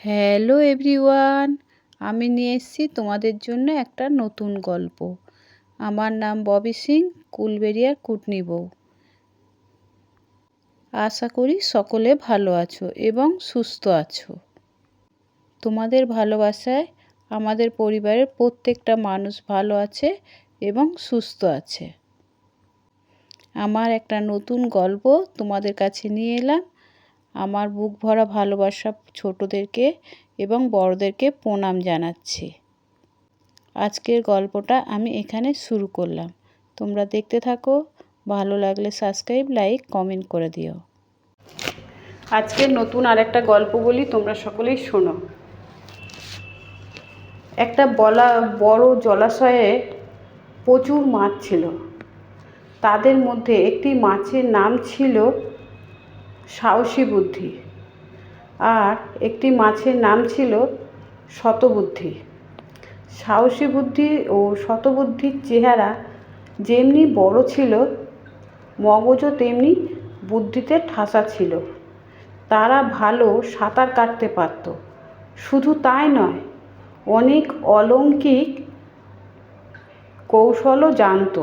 Hello everyone আমি নিয়ে এসেছি তোমাদের জন্য একটা নতুন গল্প। আমার নাম ববি সিং, কুলবেরিয়ার কুটনি বউ। আশা করি সকলে ভালো আছো এবং সুস্থ আছো। তোমাদের ভালোবাসায় আমাদের পরিবারের প্রত্যেকটা মানুষ ভালো আছে এবং সুস্থ আছে। আমার একটা নতুন গল্প তোমাদের কাছে নিয়ে এলাম। আমার বুক ভরা ভালোবাসা ছোটদেরকে এবং বড়দেরকে প্রণাম জানাচ্ছি। আজকের গল্পটা আমি এখানে শুরু করলাম। তোমরা দেখতে থাকো, ভালো লাগলে সাবস্ক্রাইব লাইক কমেন্ট করে দিও। আজকে নতুন আর একটা গল্প বলি, তোমরা সকলেই শোনো। একটা বলা, বড় জলাশয়ে প্রচুর মাছ ছিল। তাদের মধ্যে একটি মাছের নাম ছিল সাহসী বুদ্ধি। আর একটি মাছের নাম ছিল শতবুদ্ধি। সাহসী বুদ্ধি ও শতবুদ্ধির চেহারা যেমনি বড় ছিল, মগজও তেমনি বুদ্ধিতে ঠাসা ছিল। তারা ভালো সাঁতার কাটতে পারত। শুধু তাই নয়, অনেক অলৌকিক কৌশলও জানত।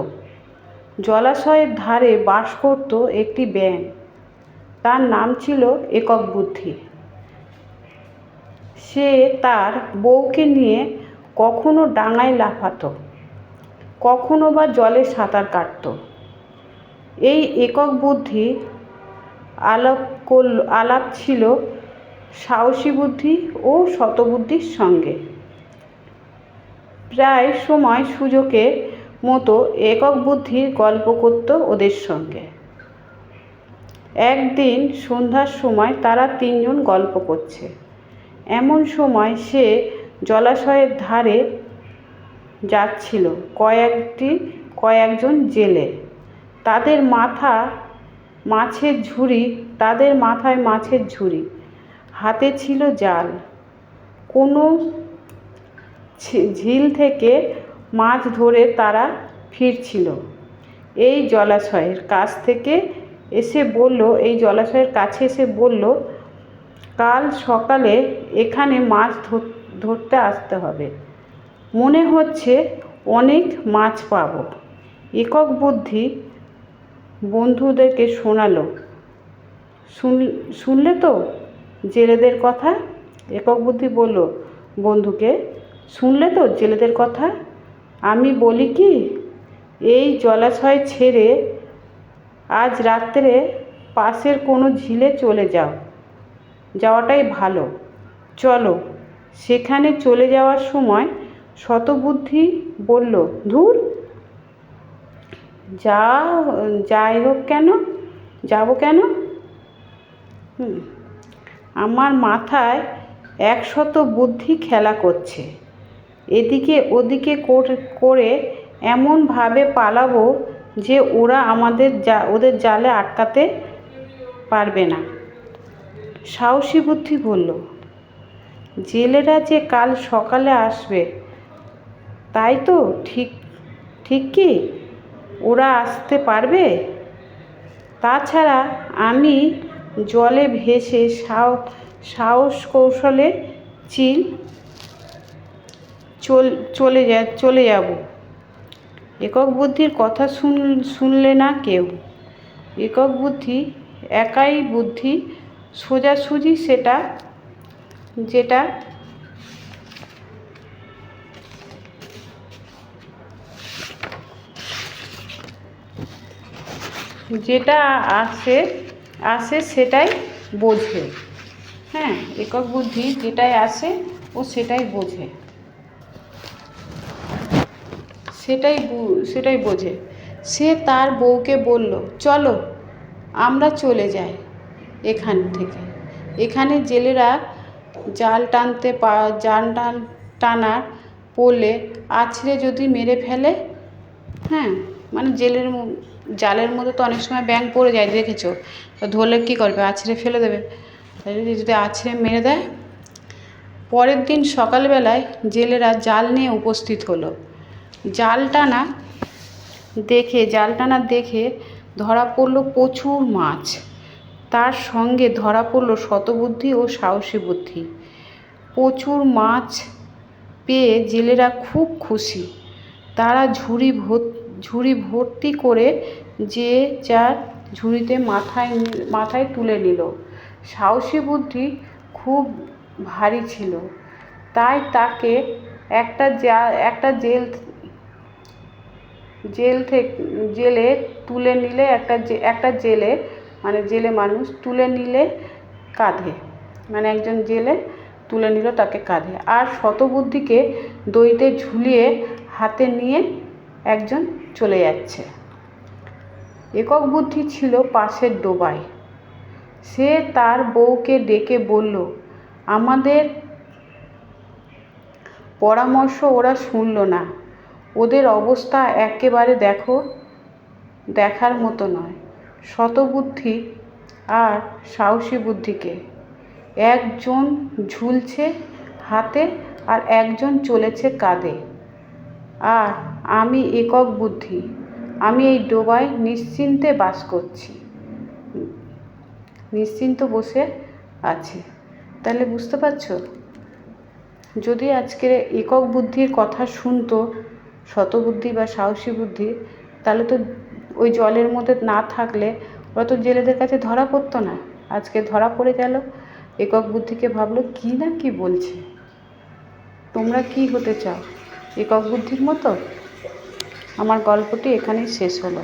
জলাশয়ের ধারে বাস করত একটি ব্যাঙ। তার নাম ছিল একক বুদ্ধি। সে তার বউকে নিয়ে কখনো ডাঙায় লাফাতো, কখনো বা জলে সাঁতার কাটত। এই একক বুদ্ধি আলাপ করল আলাপ ছিল সাহসী বুদ্ধি ও শতবুদ্ধির সঙ্গে। প্রায় সময় সুযোগে মতো একক বুদ্ধির গল্প করত ওদের সঙ্গে। একদিন সন্ধ্যার সময় তারা তিনজন গল্প করছে। এমন সময় সে জলাশয়ের ধারে যাচ্ছিল কয়েকটি, কয়েকজন জেলে। তাদের মাথা মাছের ঝুড়ি, তাদের মাথায় মাছের ঝুড়ি। হাতে ছিল জাল। কোনো ঝিল থেকে মাছ ধরে তারা ফিরছিল। এই জলাশয়ের কাছ থেকে এসে বলল, এই জলাশয়ের কাছে এসে বলল, কাল সকালে এখানে মাছ ধরতে আসতে হবে। মনে হচ্ছে অনেক মাছ পাব। একক বুদ্ধি বন্ধুদেরকে শোনালো। শুনলে তো জেলেদের কথা? একক বুদ্ধি বলল, বন্ধুকে, শুনলে তো জেলেদের কথা? আমি বলি কি, এই জলাশয় ছেড়ে আজ রাত্রে পাশের কোনো ঝিলে চলে যাও। যাওয়াটাই ভালো। চলো, সেখানে চলে যাওয়ার সময় শতবুদ্ধি বলল, ধুর, যা, যাই হোক কেন? যাব কেন? আমার মাথায় একশত বুদ্ধি খেলা করছে। এদিকে ওদিকে করে এমনভাবে পালাবো যে ওরা আমাদের জা ওদের জালে আটকাতে পারবে না। সাহসী বুদ্ধি বলল, জেলেরা যে কাল সকালে আসবে, তাই তো ঠিক ঠিক কি? ওরা আসতে পারবে? তাছাড়া আমি জলে ভেসে সাহস কৌশলে চিল, চলে যা, চলে যাব। একক বুদ্ধির কথা শুন, শুনলে না কেউ। একক বুদ্ধি, একাই বুদ্ধি, সোজাসুজি সেটা, যেটা যেটা আসে আসে সেটাই বোঝে। হ্যাঁ একক বুদ্ধি যেটাই আসে ও সেটাই বোঝে। সেটাই সেটাই বোঝে। সে তার বউকে বলল, চলো, আমরা চলে যাই এখান থেকে। এখানে জেলেরা জাল টানতে পা, জাল টান, টানার পড়লে আছড়ে যদি মেরে ফেলে হ্যাঁ মানে জেলের জালের মধ্যে তো অনেক সময় ব্যাঙ পড়ে যায়, দেখেছ? ধরলে কী করবে? আছড়ে ফেলে দেবে। যদি আছড়ে মেরে দেয়, পরের দিন সকালবেলায় জেলেরা জাল নিয়ে উপস্থিত হলো। জাল টানা দেখে জাল টানা দেখে ধরা পড়ল প্রচুর মাছ। তার সঙ্গে ধরা পড়ল শতবুদ্ধি ও সাহসী বুদ্ধি। প্রচুর মাছ পেয়ে জেলেরা খুব খুশি। তারা ঝুড়ি ঝুড়ি ভর্তি করে যে যার ঝুড়িতে মাথায় মাথায় তুলে নিল। সাহসী বুদ্ধি খুব ভারী ছিল। তাই তাকে একটা জা, একটা জেল জেল থেকে, জেলে তুলে নিলে একটা জে, একটা জেলে মানে জেলে মানুষ তুলে নিলে কাঁধে। মানে একজন জেলে তুলে নিল, তাকে কাঁধে। আর শতবুদ্ধিকে দইতে ঝুলিয়ে হাতে নিয়ে একজন চলে যাচ্ছে। একক বুদ্ধি ছিল পাশের ডোবায়। সে তার বউকে ডেকে বলল, আমাদের পরামর্শ ওরা শুনল না। ওদের অবস্থা একেবারে দেখো, দেখার মতো নয়। শতবুদ্ধি আর সাহসী বুদ্ধিকে। একজন ঝুলছে হাতে আর একজন চলেছে কাঁধে। আর আমি একক বুদ্ধি। আমি এই ডোবায় নিশ্চিন্তে বাস করছি। নিশ্চিন্ত বসে আছে। তাহলে বুঝতে পারছ? যদি আজকের একক বুদ্ধির কথা শুনতো শতবুদ্ধি বা সাহসী বুদ্ধি, তাহলে তো ওই জলের মধ্যে না থাকলে ওরা তো জেলেদের কাছে ধরা পড়তো না। আজকে ধরা পড়ে গেল, একক বুদ্ধিকে ভাবলো কী না কি বলছে? তোমরা কি হতে চাও? একক বুদ্ধির মতো? আমার গল্পটি এখানেই শেষ হলো।